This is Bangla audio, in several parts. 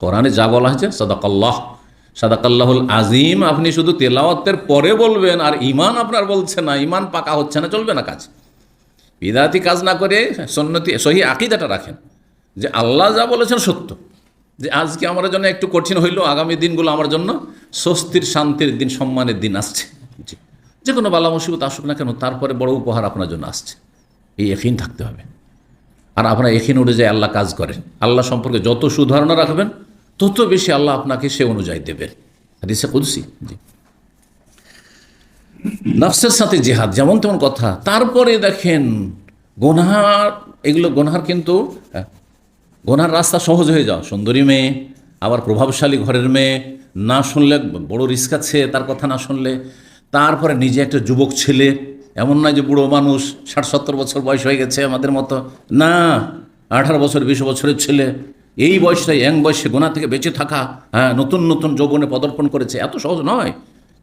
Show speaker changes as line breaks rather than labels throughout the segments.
কোরআনে যা বলা হয়েছে, সাদাকাল্লাহ। সাদাকাল্লাহুল আজিম, আপনি শুধু তেলাওয়াতের পরে বলবেন আর ইমান আপনার বলছে না ইমান পাকা হচ্ছে না, চলবে না কাজ। বিদাতি কাজ না করে সন্নতি সহি আকিদাটা রাখেন। যে আল্লাহ যা বলেছেন সত্য। যে আজকে আমার জন্য একটু কঠিন হইলেও আগামী দিনগুলো আমার জন্য স্বস্তির, শান্তির দিন, সম্মানের দিন আসছে। যে কোনো বালা মুসিবত আসুক না কেন, তারপরে বড় উপহার আপনার জন্য আসছে। এই এখিন থাকতে হবে। আর আপনার এখিন অনুযায়ী আল্লাহ কাজ করেন। আল্লাহ সম্পর্কে যত সুধারণা রাখবেন তত বেশি আল্লাহ আপনাকে সে অনুযায়ী দেবেন হাদিসে কুদসি জি। নফসের সাথে জেহাদ যেমন তেমন কথা। তারপরে দেখেন গোনহার এগুলো গোনহার কিন্তু হ্যাঁ, গোনার রাস্তা সহজ হয়ে যাওয়া। সুন্দরী মেয়ে আবার প্রভাবশালী ঘরের মেয়ে না শুনলে বড় রিস্ক আছে তার কথা না শুনলে। তারপরে নিজে একটা যুবক ছেলে এমন নয় যে বুড়ো মানুষ ষাট সত্তর বছর বয়স হয়ে গেছে আমাদের মতো। না আঠারো বছর বিশ বছরের ছেলে। এই বয়সটা ইয়াং বয়সে গোনা থেকে বেঁচে থাকা হ্যাঁ নতুন নতুন যৌবনে পদার্পণ করেছে, এত সহজ নয়।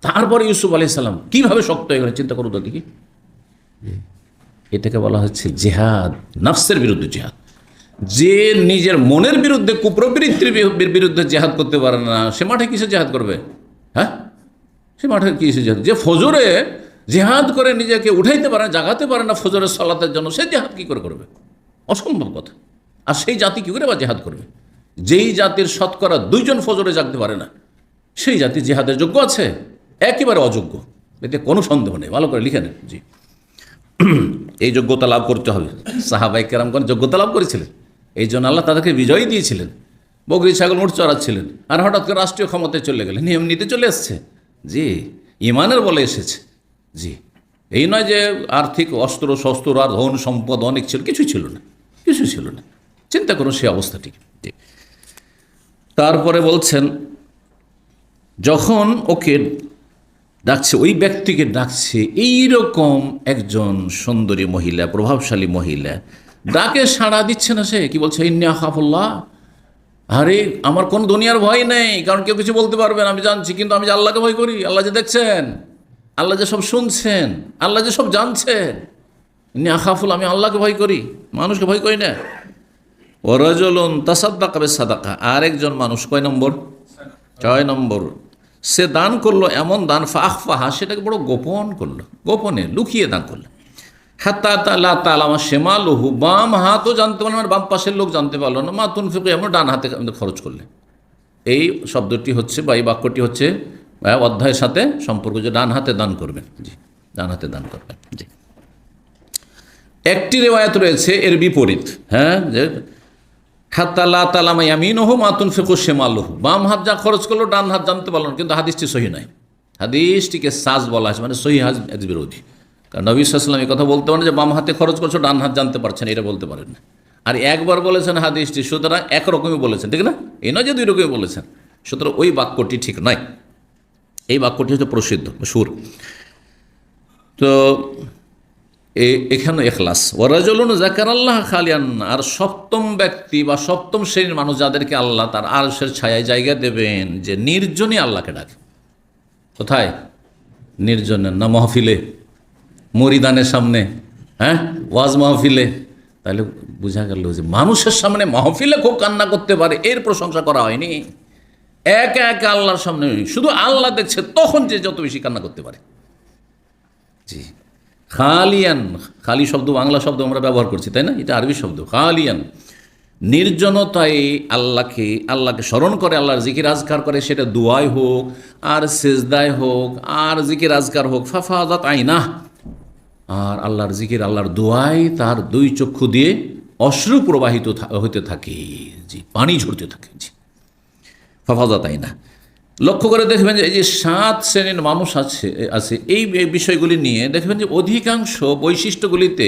তারপরে ইউসুফ আলি সাল্লাম কীভাবে শক্ত হয়ে গেলেন, চিন্তা করুন তো দেখি। এটাকে বলা হচ্ছে জেহাদ, নফসের বিরুদ্ধে জেহাদ। যে নিজের মনের বিরুদ্ধে, কুপ্রবৃত্তির বিরুদ্ধে জেহাদ করতে পারে না, সে মাঠে কিসে জেহাদ করবে? হ্যাঁ? সে মাঠে কিসে জেহাদ? যে ফজরে জেহাদ করে নিজেকে উঠাইতে পারে না, জাগাতে পারে না ফজরের সলাতের জন্য, সে জেহাদ কী করে করবে? অসম্ভব কথা। আর সেই জাতি কী করে বা জেহাদ করবে? যেই জাতির শতকরা দুইজন ফজরে জাগতে পারে না, সেই জাতি জেহাদের যোগ্য আছে? একেবারে অযোগ্য। এতে কোনো সন্দেহ নেই। ভালো করে লিখে নেন। জি। এই যোগ্যতা লাভ করতে হবে। সাহাবাই কেরামগণ যোগ্যতা লাভ করেছিলেন। এই জন্য আল্লাহ তাদেরকে বিজয়ী দিয়েছিলেন। বকরি ছাগল উঠ চড়াচ্ছিলেন। আর হঠাৎ করে রাষ্ট্রীয় ক্ষমতায় চলে গেলেন। নিয়ম নিতে চলে এসছে। জি, ইমানের বলে এসেছে। জি, এই নয় যে আর্থিক অস্ত্র, শস্ত্র আর ধন সম্পদ অনেক ছিল কিছুই ছিল না। কিছু ছিল না। চিন্তা করুন সেই অবস্থাটি তারপরে বলছেন, যখন ওকে ডাকছে, ওই ব্যক্তিকে ডাকছে এইরকম একজন সুন্দরী মহিলা, প্রভাবশালী মহিলা, ডাকে সাড়া দিচ্ছে না সে। কি বলছে? ইন্নি আখাফুল্লাহ। আরে, আমার কোন দুনিয়ার ভয় নেই, কারণ কেউ কিছু বলতে পারবেন আমি জানছি, কিন্তু আমি যে আল্লাহকে ভয় করি, আল্লাহ যে দেখছেন, আল্লাহ যে সব শুনছেন, আল্লাহ যে সব জানছেন। ইন্নি আখাফুল আমি আল্লাহকে ভয় করি, মানুষকে ভয় করি না। ওরাজলন তাসাদ্দাকা বে সাদাকা। আরেকজন মানুষ কয় নম্বর? ছয় নম্বর। সে দান করল, এমন দান ফাহ ফাহা সেটাকে বড় গোপন করল। গোপনে লুকিয়ে দান করল। হাত্তা তালা তালামা শেমা লহু বাম হাতও জানতে পারল না বাম পাশের লোক জানতে পারল না। মাতুন ফিকু এমন ডান হাতে খরচ করলে। এই শব্দটি হচ্ছে বা এই বাক্যটি হচ্ছে অধ্যায়ের সাথে সম্পর্ক যে ডান হাতে দান করবেন। জি, ডান হাতে দান করবেন। জি। একটি রেওয়ায়ত রয়েছে, এর বিপরীত। হ্যাঁ যে হাত্তাল্লাহ তালামা ইয়ামিন হো মাতুন ফেকু শেমালহু। বাম হাত যা খরচ করল, ডান হাত জানতে পারল কিন্তু হাদিসটি সহি নয় হাদিসটিকে সাজ বলা আছে মানে সহি হাজ বিরোধী। কারণ নবী সাল্লাম এই কথা বলতে পারেন যে, বাম হাতে খরচ করছ, ডান হাত জানতে পারছেন, এটা বলতে পারেন না। আর একবার বলেছেন হাদিসটি, সুতরাং একরকমই বলেছেন, ঠিক না? এই নয় যে দুই রকমই বলেছেন। সুতরাং ওই বাক্যটি ঠিক নয়। এই বাক্যটি হচ্ছে প্রসিদ্ধ সুর তো এখানে এখলাস ওরাজলুন জাকার আল্লাহ খালিয়ান, আর সপ্তম ব্যক্তি বা সপ্তম শ্রেণির মানুষ যাদেরকে আল্লাহ তার আরশের ছায়ায় জায়গা দেবেন, যে নির্জনই আল্লাহকে ডাকে। কোথায়? নির্জনে না মহফিলে? মরিদানের সামনে হ্যাঁ? ওয়াজ মাহফিলে। তাহলে বোঝা গেল যে মানুষের সামনে মাহফিলে খুব কান্না করতে পারে, এর প্রশংসা করা হয়নি। একা একা আল্লাহর সামনে, শুধু আল্লাহ দেখছে, তখন যে যত বেশি কান্না করতে পারে। জি। খালিয়ান, খালি শব্দ, বাংলা শব্দ আমরা ব্যবহার করছি, তাই না? এটা আরবি শব্দ, খালিয়ান। নির্জনতায় আল্লাহকে আল্লাহকে স্মরণ করে, আল্লাহর জিকির আজকার করে, সেটা দুয়াই হোক, আর সেজদায় হোক, আর জিকির আজকার হোক ফাফাজাত আইনা আর আল্লাহর জিকির, আল্লাহর দোয়াই তার দুই চক্ষু দিয়ে অশ্রু প্রবাহিত হতে থাকে, জি, পানি ঝরতে থাকে, জি। ফাফাজা তাই না লক্ষ্য করে দেখবেন যে এই যে সাত শ্রেণির মানুষ আছে আছে, এই বিষয়গুলি নিয়ে দেখবেন যে অধিকাংশ বৈশিষ্ট্যগুলিতে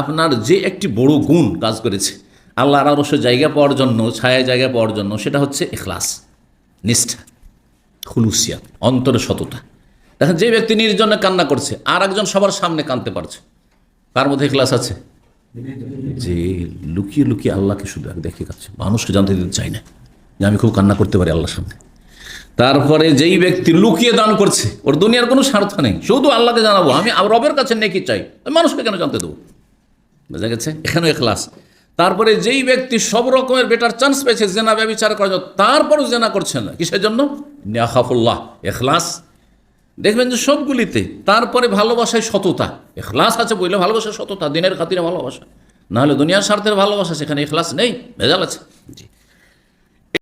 আপনার যে একটি বড় গুণ কাজ করেছে, আল্লাহর আরশ জায়গা পাওয়ার জন্য, ছায়া জায়গা পাওয়ার জন্য, সেটা হচ্ছে এখলাস, নিষ্ঠা খুলুসিয়া অন্তরে সততা দেখেন যে ব্যক্তি নির্জনে কান্না করছে, আর একজন সবার সামনে কানতে পারছে তার মধ্যে ক্লাস আছে? যে লুকিয়ে লুকিয়ে আল্লাহকে শুধু দেখে কাছে মানুষকে জানতে দিতে চাই না যে আমি খুব কান্না করতে পারি আল্লাহর সামনে। তারপরে যেই ব্যক্তি লুকিয়ে দান করছে, ওর দুনিয়ার কোনো স্বার্থ নেই। শুধু আল্লাহকে জানাব, আমি রবের কাছে নেকি চাই, আমি মানুষকে কেন জানতে দেবো? বোঝা গেছে? এখানেও এখলাস। তারপরে যেই ব্যক্তি সব রকমের বেটার চান্স পেয়েছে, জেনা ব্যবচার করার জন্য, তারপরও জেনা করছে না। কিসের জন্য? নেখাফুল্লাহ এখলাস। দেখবেন যে সবগুলিতে তারপরে ভালোবাসায় সততা। এখলাস আছে বললে ভালোবাসা সততা, দিনের খাতিরে ভালোবাসা। নাহলে দুনিয়ার স্বার্থের ভালোবাসা, সেখানে এখলাস নেই, ভেজাল আছে।